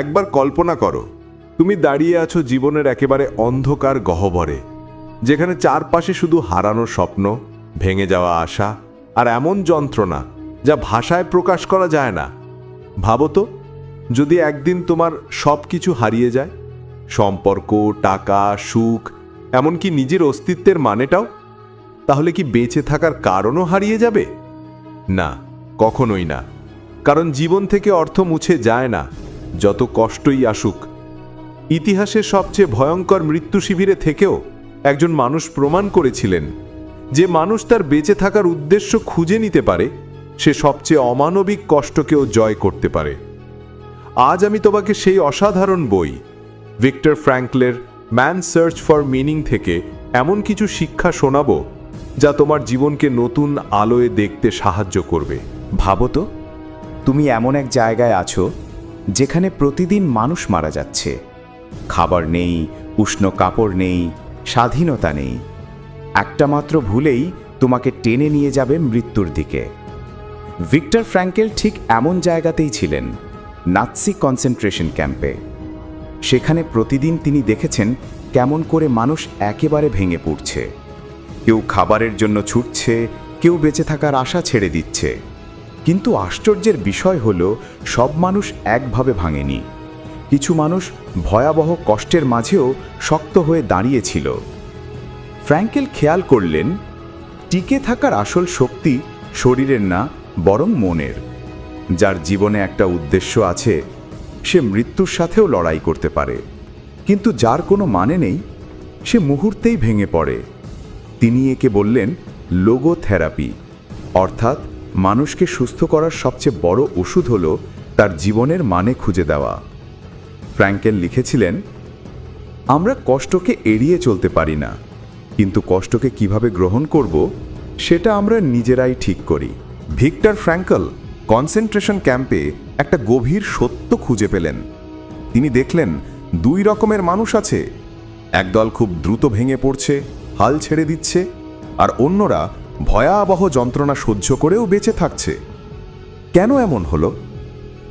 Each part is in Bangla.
একবার কল্পনা করো, তুমি দাঁড়িয়ে আছো জীবনের একেবারে অন্ধকার গহ্বরে, যেখানে চারপাশে শুধু হারানো স্বপ্ন, ভেঙে যাওয়া আশা আর এমন যন্ত্রণা যা ভাষায় প্রকাশ করা যায় না। ভাবো তো, যদি একদিন তোমার সব কিছু হারিয়ে যায়, সম্পর্ক, টাকা, সুখ, এমনকি নিজের অস্তিত্বের মানেটাও, তাহলে কি বেঁচে থাকার কারণও হারিয়ে যাবে? না, কখনোই না, কারণ জীবন থেকে অর্থ মুছে যায় না। যত কষ্টই আসুক ইতিহাসের সবচেয়ে ভয়ঙ্কর মৃত্যু শিবিরে থেকেও একজন মানুষ প্রমাণ করেছিলেন যে মানুষ তার বেঁচে থাকার উদ্দেশ্য খুঁজে নিতে পারে, সে সবচেয়ে অমানবিক কষ্টকেও জয় করতে পারে। আজ আমি তোমাকে সেই অসাধারণ বই, ভিক্টর ফ্র্যাঙ্কলের ম্যান সার্চ ফর মিনিং থেকে এমন কিছু শিক্ষা শোনাব যা তোমার জীবনকে নতুন আলোয় দেখতে সাহায্য করবে। ভাবো তো, তুমি এমন এক জায়গায় আছো যেখানে প্রতিদিন মানুষ মারা যাচ্ছে। খাবার নেই, উষ্ণ কাপড় নেই, স্বাধীনতা নেই। একটা মাত্র ভুলেই তোমাকে টেনে নিয়ে যাবে মৃত্যুর দিকে। ভিক্টর ফ্র্যাঙ্কেল ঠিক এমন জায়গাতেই ছিলেন, নাৎসি কনসেন্ট্রেশন ক্যাম্পে। সেখানে প্রতিদিন তিনি দেখেছেন কেমন করে মানুষ একেবারে ভেঙে পড়ছে। কেউ খাবারের জন্য ছুটছে, কেউ বেঁচে থাকার আশা ছেড়ে দিচ্ছে। কিন্তু আশ্চর্যের বিষয় হল, সব মানুষ একভাবে ভাঙেনি। কিছু মানুষ ভয়াবহ কষ্টের মাঝেও শক্ত হয়ে দাঁড়িয়েছিল। ফ্র্যাঙ্কেল খেয়াল করলেন, টিকে থাকার আসল শক্তি শরীরের না, বরং মনের। যার জীবনে একটা উদ্দেশ্য আছে, সে মৃত্যুর সাথেও লড়াই করতে পারে। কিন্তু যার কোনো মানে নেই, সে মুহূর্তেই ভেঙে পড়ে। তিনি একে বললেন লোগো থেরাপি অর্থাৎ মানুষকে সুস্থ করার সবচেয়ে বড় ওষুধ হল তার জীবনের মানে খুঁজে দেওয়া। ফ্র্যাঙ্কেল লিখেছিলেন, আমরা কষ্টকে এড়িয়ে চলতে পারি না, কিন্তু কষ্টকে কীভাবে গ্রহণ করব সেটা আমরা নিজেরাই ঠিক করি। ভিক্টর ফ্র্যাঙ্কল কনসেন্ট্রেশন ক্যাম্পে একটা গভীর সত্য খুঁজে পেলেন। তিনি দেখলেন, দুই রকমের মানুষ আছে। একদল খুব দ্রুত ভেঙে পড়ছে, হাল ছেড়ে দিচ্ছে, আর অন্যরা ভয়াবহ যন্ত্রণা সহ্য করেও বেঁচে থাকছে। কেন এমন হলো?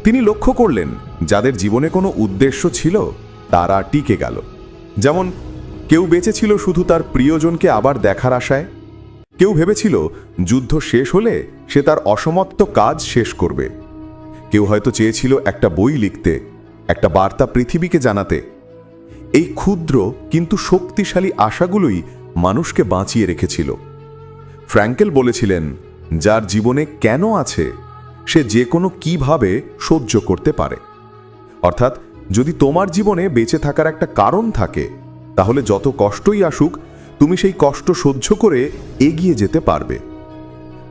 তিনি লক্ষ্য করলেন, যাদের জীবনে কোনো উদ্দেশ্য ছিল, তারা টিকে গেল। যেমন, কেউ বেঁচে ছিল শুধু তার প্রিয়জনকে আবার দেখার আশায়। কেউ ভেবেছিল, যুদ্ধ শেষ হলে সে তার অসমাপ্ত কাজ শেষ করবে। কেউ হয়তো চেয়েছিল একটা বই লিখতে, একটা বার্তা পৃথিবীকে জানাতে। এই ক্ষুদ্র কিন্তু শক্তিশালী আশাগুলোই মানুষকে বাঁচিয়ে রেখেছিল। ফ্র্যাঙ্কেল বলেছিলেন, যার জীবনে কেন আছে, সে যে কোনো কীভাবে সহ্য করতে পারে। অর্থাৎ, যদি তোমার জীবনে বেঁচে থাকার একটা কারণ থাকে, তাহলে যত কষ্টই আসুক, তুমি সেই কষ্ট সহ্য করে এগিয়ে যেতে পারবে।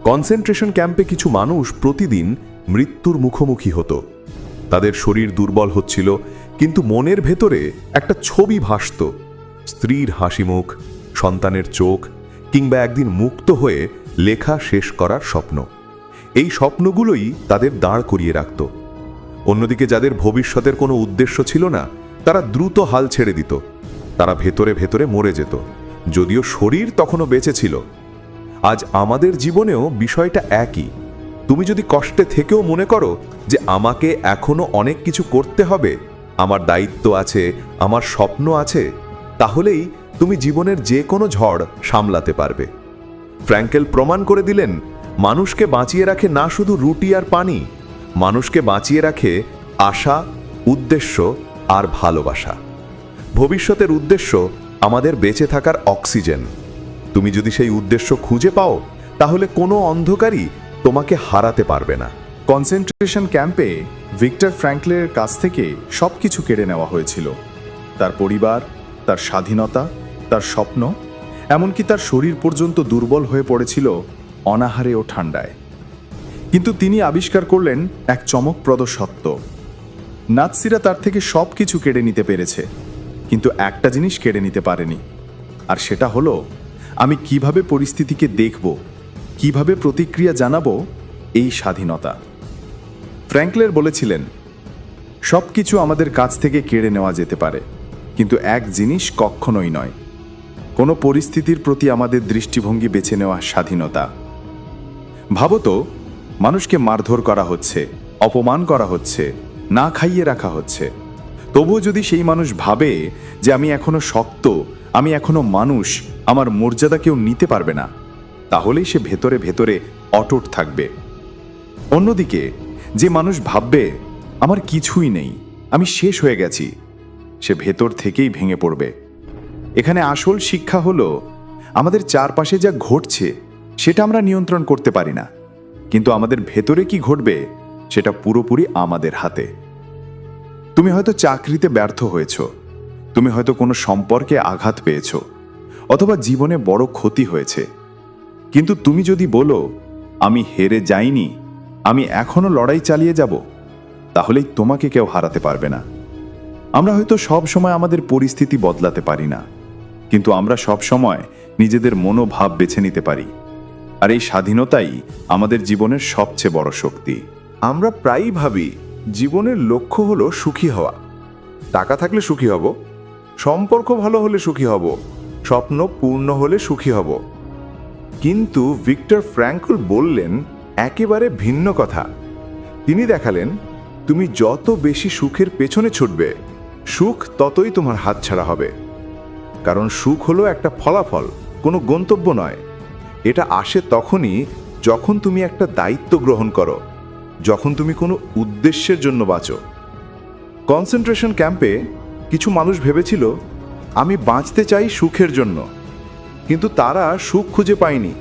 কনসেন্ট্রেশন ক্যাম্পে কিছু মানুষ প্রতিদিন মৃত্যুর মুখোমুখি হতো। তাদের শরীর দুর্বল হচ্ছিল, কিন্তু মনের ভেতরে একটা ছবি ভাসত। স্ত্রীর হাসিমুখ, সন্তানের চোখ কিংবা একদিন মুক্ত হয়ে লেখা শেষ করার স্বপ্ন। এই স্বপ্নগুলোই তাদের দাঁড় করিয়ে রাখত। অন্যদিকে যাদের ভবিষ্যতের কোনো উদ্দেশ্য ছিল না, তারা দ্রুত হাল ছেড়ে দিত। তারা ভেতরে ভেতরে মরে যেত, যদিও শরীর তখনও বেঁচে ছিল। আজ আমাদের জীবনেও বিষয়টা একই। তুমি যদি কষ্টে থেকেও মনে করো যে আমাকে এখনও অনেক কিছু করতে হবে, আমার দায়িত্ব আছে, আমার স্বপ্ন আছে, তাহলেই তুমি জীবনের যে কোনো ঝড় সামলাতে পারবে। ফ্র্যাঙ্কেল প্রমাণ করে দিলেন, মানুষকে বাঁচিয়ে রাখে না শুধু রুটি আর পানি, মানুষকে বাঁচিয়ে রাখে আশা, উদ্দেশ্য আর ভালোবাসা। ভবিষ্যতের উদ্দেশ্য আমাদের বেঁচে থাকার অক্সিজেন। তুমি যদি সেই উদ্দেশ্য খুঁজে পাও, তাহলে কোনো অন্ধকারই তোমাকে হারাতে পারবে না। কনসেন্ট্রেশন ক্যাম্পে ভিক্টর ফ্র্যাঙ্কলের কাছ থেকে সব কিছু কেড়ে নেওয়া হয়েছিল। তার পরিবার, তার স্বাধীনতা তার স্বপ্ন, এমনকি তার শরীর পর্যন্ত দুর্বল হয়ে পড়েছিল অনাহারে ও ঠান্ডায়। কিন্তু তিনি আবিষ্কার করলেন এক চমকপ্রদ সত্য। নাৎসিরা তার থেকে সব কিছু কেড়ে নিতে পেরেছে, কিন্তু একটা জিনিস কেড়ে নিতে পারেনি, আর সেটা হলো, আমি কীভাবে পরিস্থিতিকে দেখব, কীভাবে প্রতিক্রিয়া জানাব এই স্বাধীনতা। ফ্র্যাঙ্কলের বলেছিলেন সব কিছু আমাদের কাছ থেকে কেড়ে নেওয়া যেতে পারে, কিন্তু এক জিনিস কখনোই নয় কোনো পরিস্থিতির প্রতি আমাদের দৃষ্টিভঙ্গি বেছে নেওয়া স্বাধীনতা। ভাবো তো মানুষকে মারধর করা হচ্ছে, অপমান করা হচ্ছে, না খাইয়ে রাখা হচ্ছে। তবুও যদি সেই মানুষ ভাবে যে আমি এখনও শক্ত, আমি এখনও মানুষ, আমার মর্যাদা কেউ নিতে পারবে না, তাহলেই সে ভেতরে ভেতরে অটুট থাকবে। অন্যদিকে, যে মানুষ ভাববে, আমার কিছুই নেই, আমি শেষ হয়ে গেছি, সে ভেতর থেকেই ভেঙে পড়বে। এখানে আসল শিক্ষা হলো, আমাদের চারপাশে যা ঘটছে, সেটা আমরা নিয়ন্ত্রণ করতে পারি না। কিন্তু আমাদের ভেতরে কি ঘটবে, সেটা পুরোপুরি আমাদের হাতে। তুমি হয়তো চাকরিতে ব্যর্থ হয়েছ, তুমি হয়তো কোনো সম্পর্কে আঘাত পেয়েছ, অথবা জীবনে বড় ক্ষতি হয়েছে। কিন্তু তুমি যদি বলো, আমি হেরে যাইনি, আমি এখনও লড়াই চালিয়ে যাব, তাহলেই তোমাকে কেউ হারাতে পারবে না। আমরা হয়তো সব সময় আমাদের পরিস্থিতি বদলাতে পারি না। কিন্তু আমরা সব সময় নিজেদের মনোভাব বেছে নিতে পারি। আর এই স্বাধীনতাই আমাদের জীবনের সবচেয়ে বড় শক্তি। আমরা প্রায়ই ভাবি, জীবনের লক্ষ্য হলো সুখী হওয়া। টাকা থাকলে সুখী হব, সম্পর্ক ভালো হলে সুখী হব, স্বপ্ন পূর্ণ হলে সুখী হব। কিন্তু ভিক্টর ফ্র্যাঙ্কল বললেন, একেবারে ভিন্ন কথা। তিনি দেখালেন, তুমি যত বেশি সুখের পেছনে ছুটবে, সুখ ততই তোমার হাতছাড়া হবে। কারণ সুখ হলো একটা ফলাফল, কোনো গন্তব্য নয়। এটা আসে তখনই যখন তুমি একটা দায়িত্ব গ্রহণ করো, যখন তুমি কোনো উদ্দেশ্যের জন্য বাঁচো। কনসেন্ট্রেশন ক্যাম্পে কিছু মানুষ ভেবেছিল, আমি বাঁচতে চাই সুখের জন্য। কিন্তু তারা সুখ খুঁজে পায়নি,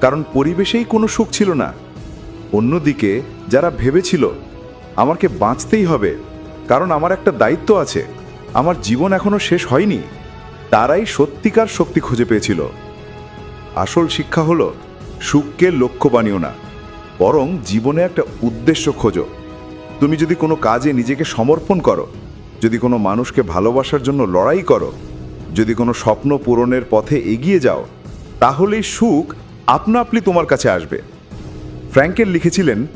কারণ পরিবেশেই কোনো সুখ ছিল না। অন্যদিকে যারা ভেবেছিল, আমাকে বাঁচতেই হবে, কারণ আমার একটা দায়িত্ব আছে, আমার জীবন এখনও শেষ হয়নি। তারাই সত্যিকার শক্তি খুঁজে পেয়েছিল। আসল শিক্ষা হলো, সুখকে লক্ষ্য বানিও না, বরং জীবনে একটা উদ্দেশ্য খোঁজো। তুমি যদি কোনো কাজে নিজেকে সমর্পণ করো, যদি কোনো মানুষকে ভালোবাসার জন্য লড়াই করো, যদি কোনো স্বপ্ন পূরণের পথে এগিয়ে যাও, তাহলেই সুখ আপনা আপনি তোমার কাছে আসবে। ফ্র্যাঙ্কেল লিখেছিলেন,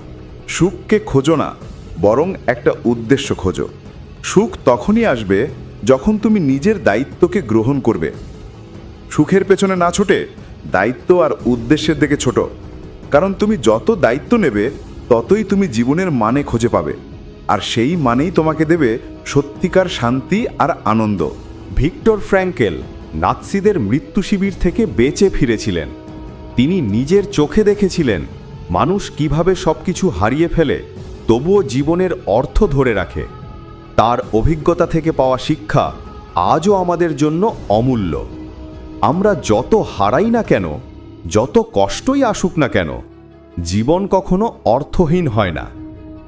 সুখকে খোঁজো না, বরং একটা উদ্দেশ্য খোঁজো। সুখ তখনই আসবে যখন তুমি নিজের দায়িত্বকে গ্রহণ করবে, সুখের পেছনে না ছোটে, দায়িত্ব আর উদ্দেশ্যের দিকে ছোট। কারণ তুমি যত দায়িত্ব নেবে, ততই তুমি জীবনের মানে খুঁজে পাবে। আর সেই মানেই তোমাকে দেবে সত্যিকার শান্তি আর আনন্দ। ভিক্টর ফ্র্যাঙ্কেল নাৎসিদের মৃত্যু শিবির থেকে বেঁচে ফিরেছিলেন। তিনি নিজের চোখে দেখেছিলেন মানুষ কীভাবে সবকিছু হারিয়ে ফেলে, তবুও জীবনের অর্থ ধরে রাখে। তার অভিজ্ঞতা থেকে পাওয়া শিক্ষা আজও আমাদের জন্য অমূল্য। আমরা যত হারাই না কেন, যত কষ্টই আসুক না কেন, জীবন কখনো অর্থহীন হয় না।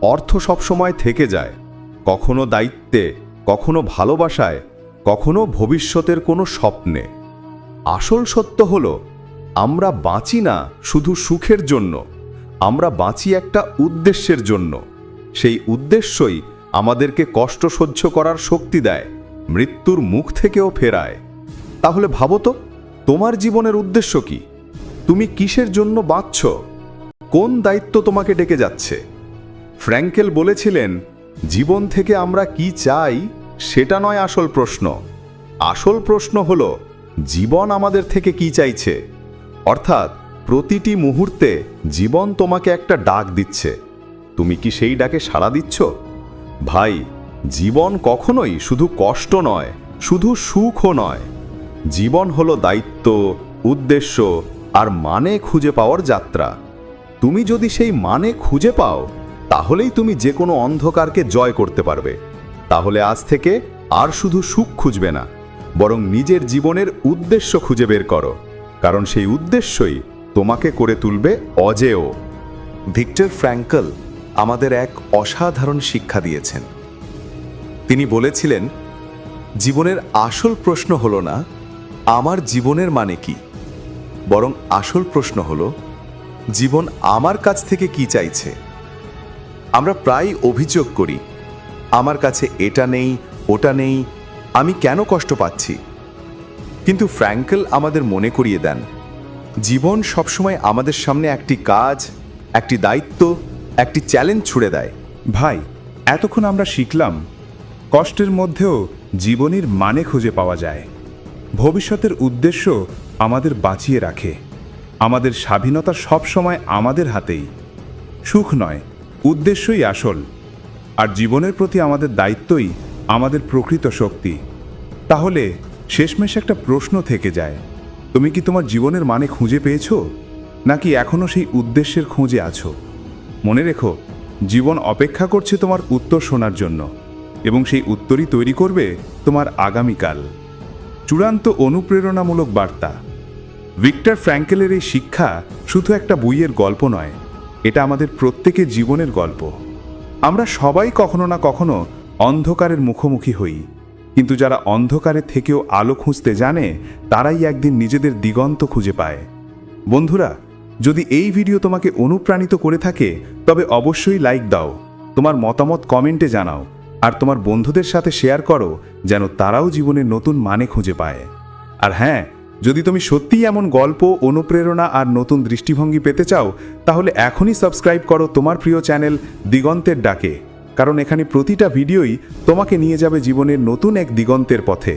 অর্থ সবসময় থেকে যায়, কখনো দায়িত্বে, কখনো ভালোবাসায়, কখনো ভবিষ্যতের কোনো স্বপ্নে। আসল সত্য হল, আমরা বাঁচি না শুধু সুখের জন্য, আমরা বাঁচি একটা উদ্দেশ্যের জন্য। সেই উদ্দেশ্যই আমাদেরকে কষ্ট সহ্য করার শক্তি দেয়, মৃত্যুর মুখ থেকেও ফেরায়। তাহলে ভাবো তো, তোমার জীবনের উদ্দেশ্য কি? তুমি কিসের জন্য বাঁচছ? কোন দায়িত্ব তোমাকে ডেকে যাচ্ছে? ফ্র্যাঙ্কেল বলেছিলেন, জীবন থেকে আমরা কি চাই, সেটা নয় আসল প্রশ্ন। আসল প্রশ্ন হল, জীবন আমাদের থেকে কি চাইছে? অর্থাৎ, প্রতিটি মুহূর্তে জীবন তোমাকে একটা ডাক দিচ্ছে। তুমি কি সেই ডাকে সাড়া দিচ্ছ? ভাই, জীবন কখনোই শুধু কষ্ট নয়, শুধু সুখও নয়। জীবন হলো দায়িত্ব, উদ্দেশ্য আর মানে খুঁজে পাওয়ার যাত্রা। তুমি যদি সেই মানে খুঁজে পাও, তাহলেই তুমি যে কোনো অন্ধকারকে জয় করতে পারবে। তাহলে আজ থেকে আর শুধু সুখ খুঁজবে না, বরং নিজের জীবনের উদ্দেশ্য খুঁজে বের করো, কারণ সেই উদ্দেশ্যই তোমাকে করে তুলবে অজেয়। ভিক্টর ফ্র্যাঙ্কল আমাদের এক অসাধারণ শিক্ষা দিয়েছেন। তিনি বলেছিলেন, জীবনের আসল প্রশ্ন হল না, আমার জীবনের মানে কি, বরং আসল প্রশ্ন হল, জীবন আমার কাছ থেকে কি চাইছে। আমরা প্রায় অভিযোগ করি, আমার কাছে এটা নেই, ওটা নেই, আমি কেন কষ্ট পাচ্ছি? কিন্তু ফ্র্যাঙ্কেল আমাদের মনে করিয়ে দেন, জীবন সবসময় আমাদের সামনে একটি কাজ, একটি দায়িত্ব একটি চ্যালেঞ্জ ছুড়ে দেয়। ভাই, এতক্ষণ আমরা শিখলাম কষ্টের মধ্যেও জীবনের মানে খুঁজে পাওয়া যায়। ভবিষ্যতের উদ্দেশ্য আমাদের বাঁচিয়ে রাখে। আমাদের স্বাধীনতা সবসময় আমাদের হাতেই। সুখ নয়, উদ্দেশ্যই আসল। আর জীবনের প্রতি আমাদের দায়িত্বই আমাদের প্রকৃত শক্তি। তাহলে শেষমেশ একটা প্রশ্ন থেকে যায়, তুমি কি তোমার জীবনের মানে খুঁজে পেয়েছ? নাকি এখনও সেই উদ্দেশ্যের খোঁজে আছো? মনে রেখো, জীবন অপেক্ষা করছে তোমার উত্তর শোনার জন্য, এবং সেই উত্তরই তৈরি করবে তোমার আগামীকাল। চূড়ান্ত অনুপ্রেরণামূলক বার্তা। ভিক্টর ফ্র্যাঙ্কেলের এই শিক্ষা শুধু একটা বইয়ের গল্প নয়, এটা আমাদের প্রত্যেকের জীবনের গল্প। আমরা সবাই কখনো না কখনো অন্ধকারের মুখোমুখি হই, কিন্তু যারা অন্ধকারে থেকেও আলো খুঁজতে জানে, তারাই একদিন নিজেদের দিগন্ত খুঁজে পায়। বন্ধুরা যদি এই ভিডিও তোমাকে অনুপ্রাণিত করে থাকে, তবে অবশ্যই লাইক দাও, তোমার মতামত কমেন্টে জানাও, আর তোমার বন্ধুদের সাথে শেয়ার করো, যেন তারাও জীবনের নতুন মানে খুঁজে পায়। আর হ্যাঁ যদি তুমি সত্যিই এমন গল্প, অনুপ্রেরণা আর নতুন দৃষ্টিভঙ্গি পেতে চাও, তাহলে এখনই সাবস্ক্রাইব করো তোমার প্রিয় চ্যানেল দিগন্তের ডাকে, কারণ এখানে প্রতিটা ভিডিওই তোমাকে নিয়ে যাবে জীবনের নতুন এক দিগন্তের পথে।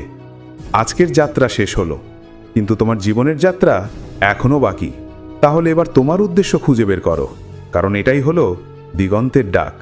আজকের যাত্রা শেষ হলো, কিন্তু তোমার জীবনের যাত্রা এখনও বাকি। তাহলে এবার তোমার উদ্দেশ্য খুঁজে বের করো কারণ এটাই হলো দিগন্তের ডাক।